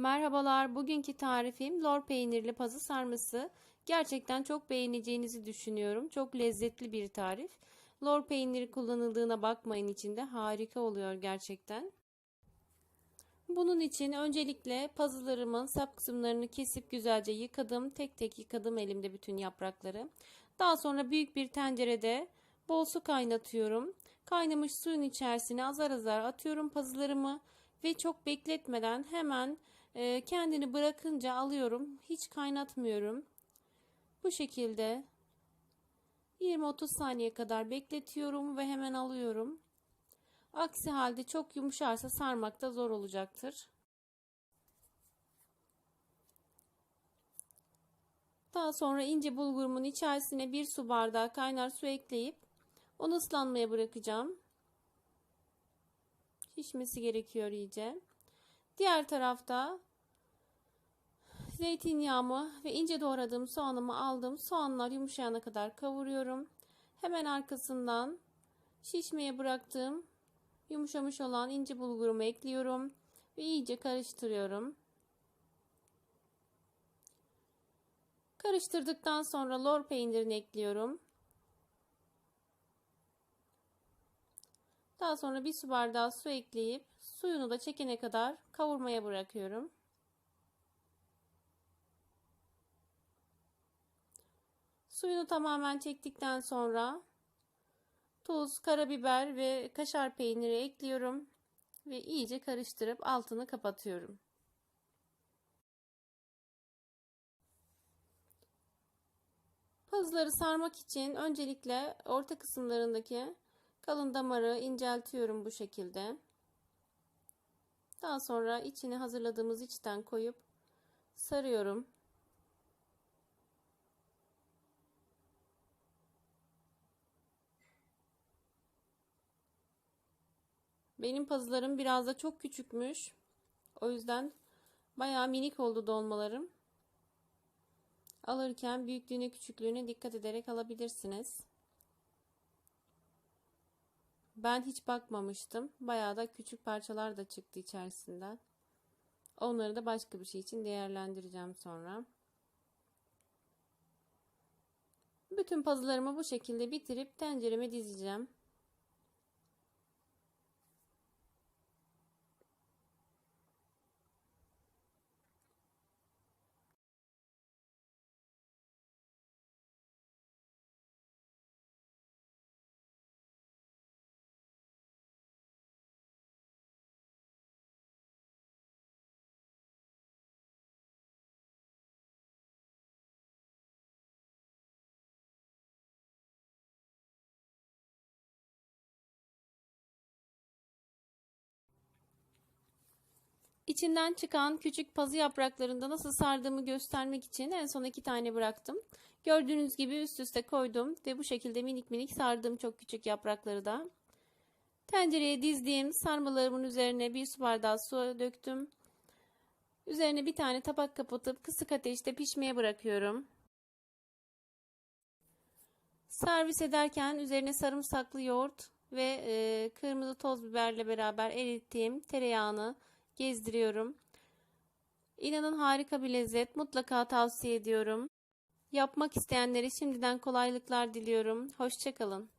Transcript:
Merhabalar, bugünkü tarifim lor peynirli pazı sarması. Gerçekten çok beğeneceğinizi düşünüyorum. Çok lezzetli bir tarif. Lor peyniri kullanıldığına bakmayın içinde. Harika oluyor gerçekten. Bunun için öncelikle pazılarımın sap kısımlarını kesip güzelce yıkadım. Tek tek yıkadım elimde bütün yaprakları. Daha sonra büyük bir tencerede bol su kaynatıyorum. Kaynamış suyun içerisine azar azar atıyorum pazılarımı ve çok bekletmeden hemen e, kendini bırakınca alıyorum. Hiç kaynatmıyorum. Bu şekilde 20-30 saniye kadar bekletiyorum ve hemen alıyorum. Aksi halde çok yumuşarsa sarmakta zor olacaktır. Daha sonra ince bulgurumun içerisine bir su bardağı kaynar su ekleyip onu ıslanmaya bırakacağım. Şişmesi gerekiyor iyice. Diğer tarafta zeytinyağımı ve ince doğradığım soğanımı aldım. Soğanlar yumuşayana kadar kavuruyorum. Hemen arkasından şişmeye bıraktığım yumuşamış olan ince bulgurumu ekliyorum ve iyice karıştırıyorum. Karıştırdıktan sonra lor peynirini ekliyorum. Daha sonra bir su bardağı su ekleyip suyunu da çekene kadar kavurmaya bırakıyorum. Suyunu tamamen çektikten sonra tuz, karabiber ve kaşar peyniri ekliyorum ve iyice karıştırıp altını kapatıyorum. Pazıları sarmak için öncelikle orta kısımlarındaki kalın damarı inceltiyorum bu şekilde. Daha sonra içini hazırladığımız içten koyup sarıyorum. Benim pazılarım biraz da çok küçükmüş. O yüzden bayağı minik oldu dolmalarım. Alırken büyüklüğüne küçüklüğüne dikkat ederek alabilirsiniz. Ben hiç bakmamıştım. Bayağı da küçük parçalar da çıktı içerisinden. Onları da başka bir şey için değerlendireceğim sonra. Bütün puzzle'larımı bu şekilde bitirip tencereme dizeceğim. İçinden çıkan küçük pazı yapraklarında nasıl sardığımı göstermek için en son iki tane bıraktım. Gördüğünüz gibi üst üste koydum ve bu şekilde minik minik sardım çok küçük yaprakları da. Tencereye dizdiğim sarmalarımın üzerine bir su bardağı su döktüm. Üzerine bir tane tabak kapatıp kısık ateşte pişmeye bırakıyorum. Servis ederken üzerine sarımsaklı yoğurt ve kırmızı toz biberle beraber erittiğim tereyağını gezdiriyorum. İnanın harika bir lezzet. Mutlaka tavsiye ediyorum. Yapmak isteyenlere şimdiden kolaylıklar diliyorum. Hoşçakalın.